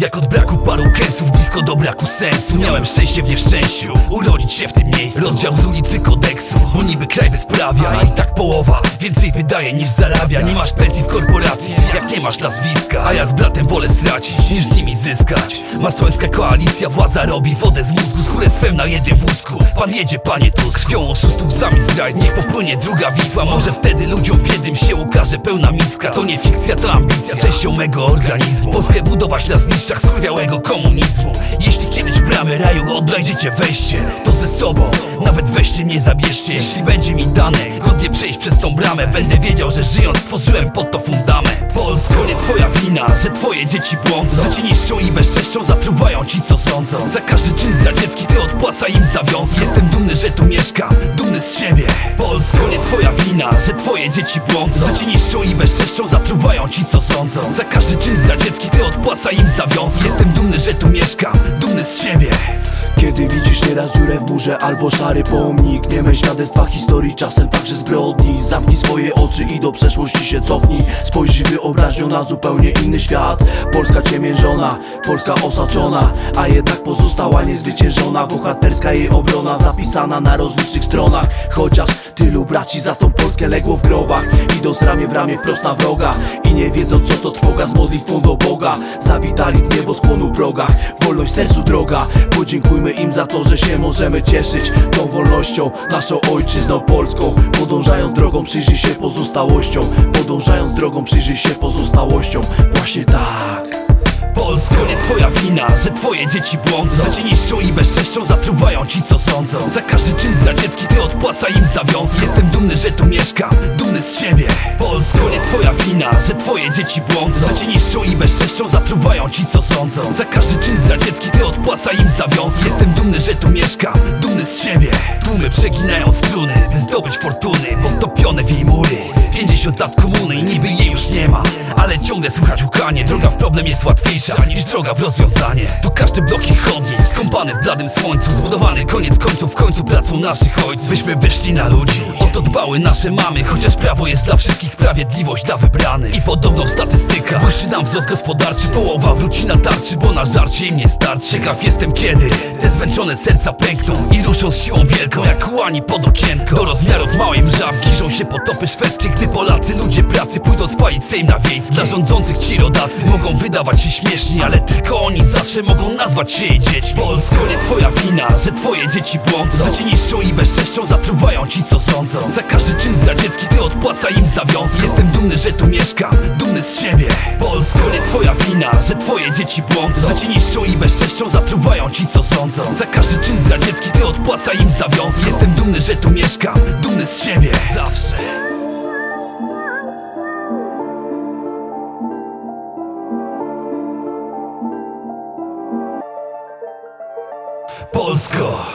Jak od braku paru kęsów blisko do braku sensu. Miałem szczęście w nieszczęściu Urodzić się w tym miejscu. Rozdział z ulicy kodeksu Bo niby kraj bezprawia i tak połowa Więcej wydaje niż zarabia. Nie masz pensji w korporacji Jak nie masz nazwiska. A ja z bratem wolę stracić niż z nimi zyskać. Masońska koalicja Władza robi wodę z mózgu. Z królestwem na jednym wózku. Pan jedzie panie tu Z krwią oszustów łzami zdrajc Niech popłynie druga Wisła. Może wtedy ludziom biednym pełna miska To nie fikcja, to ambicja. Częścią mego organizmu. Polskę budować na zniszczach skurwiałego komunizmu. Jeśli bramy raju wejście To ze sobą. Nawet weźcie mnie zabierzcie. Jeśli będzie mi dane Godnie przejść przez tą bramę. Będę wiedział, że żyjąc tworzyłem pod to fundament. Polsko nie twoja wina, że twoje dzieci błądzą. Że cię niszczą i bezczeszczą zatruwają ci co sądzą. Za każdy czyn zdradziecki ty odpłaca im z nawiązki Jestem dumny, że tu mieszkam, dumny z ciebie. Polsko nie twoja wina, że twoje dzieci błądzą. Że cię niszczą i bezczeszczą zatruwają ci co sądzą. Za każdy czyn zdradziecki ty odpłaca im z nawiązki Jestem dumny, że tu mieszkam, z ciebie Kiedy widzisz nieraz dziurę w murze albo szary pomnik. Nie myśl świadectwa historii, czasem także zbrodni. Zamknij swoje oczy i do przeszłości się cofnij. Spojrzyj wyobraźnią na zupełnie inny świat. Polska ciemiężona, Polska osaczona A jednak pozostała niezwyciężona. Bohaterska jej obrona zapisana na rozlicznych stronach. Chociaż tylu braci za tą Polskę legło w grobach. Idąc ramię w ramię wprost na wroga. I nie wiedząc co to trwoga z modlitwą do Boga. Zawitali w niebo skłonu progach. Wolność sercu droga. Podziękujmy im za to, że się możemy cieszyć Tą wolnością, naszą ojczyzną polską Podążając drogą przyjrzyj się pozostałością Podążając drogą przyjrzyj się pozostałością Właśnie tak Polsko nie twoja wina, że twoje dzieci błądzą. Że cię niszczą i bezczeszczą zatruwają ci co sądzą. Za każdy czyn zdradziecki ty odpłaca im z nawiązki Jestem dumny, że tu mieszkam, dumny z ciebie. Polsko nie twoja wina, że twoje dzieci błądzą. Że cię niszczą i bezczeszczą zatruwają ci co sądzą. Za każdy czyn zdradziecki ty odpłaca im z nawiązki Jestem dumny, że tu mieszkam, dumny z ciebie. Tłumy przeginają struny, by zdobyć fortuny. Podtopione w jej mury 50 lat komuny i niby jej już nie ma. Ale ciągle słychać łukanie Droga w problem jest łatwiejsza niż droga w rozwiązanie. Tu każdy blok i chodnik Skąpany w bladym słońcu. Zbudowany koniec końców w końcu pracą naszych ojców. Byśmy wyszli na ludzi. O to dbały nasze mamy Chociaż prawo jest dla wszystkich Sprawiedliwość dla wybranych. I podobno w statystykach Błyszczy nam wzrost gospodarczy. Połowa wróci na tarczy Bo na żarcie im nie starczy. Ciekaw jestem kiedy Te zmęczone serca pękną I ruszą z siłą wielką Jak łani pod okienko. Do rozmiarów Zbliżą się potopy szwedzkie Gdy Polacy ludzie pracy Pójdą spalić Sejm na wiejski. Dla rządzących ci rodacy Mogą wydawać się śmieszni Ale tylko oni zawsze mogą nazwać się jej dziećmi. Polsko nie twoja wina Że twoje dzieci błądzą. Że cię niszczą i bezczeszczą Zatruwają ci co sądzą. Za każdy czyn zdradziecki Ty odpłaca im z nawiązki Jestem dumny, że tu mieszkam Dumny z ciebie. Polsko nie twoja wina Że twoje dzieci błądzą. Że cię niszczą i bezczeszczą Zatruwają ci co sądzą. Za każdy czyn zdradziecki Ty odpłaca im z nawiązki Jestem dumny, że tu mieszkam Dumny z ciebie. Zawsze Polsko